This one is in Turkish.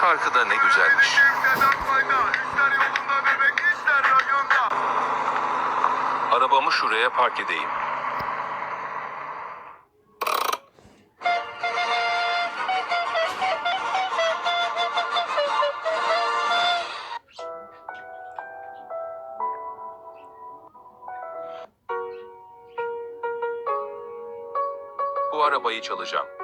Şarkı da ne güzelmiş. Arabamı şuraya park edeyim. Bu arabayı çalacağım.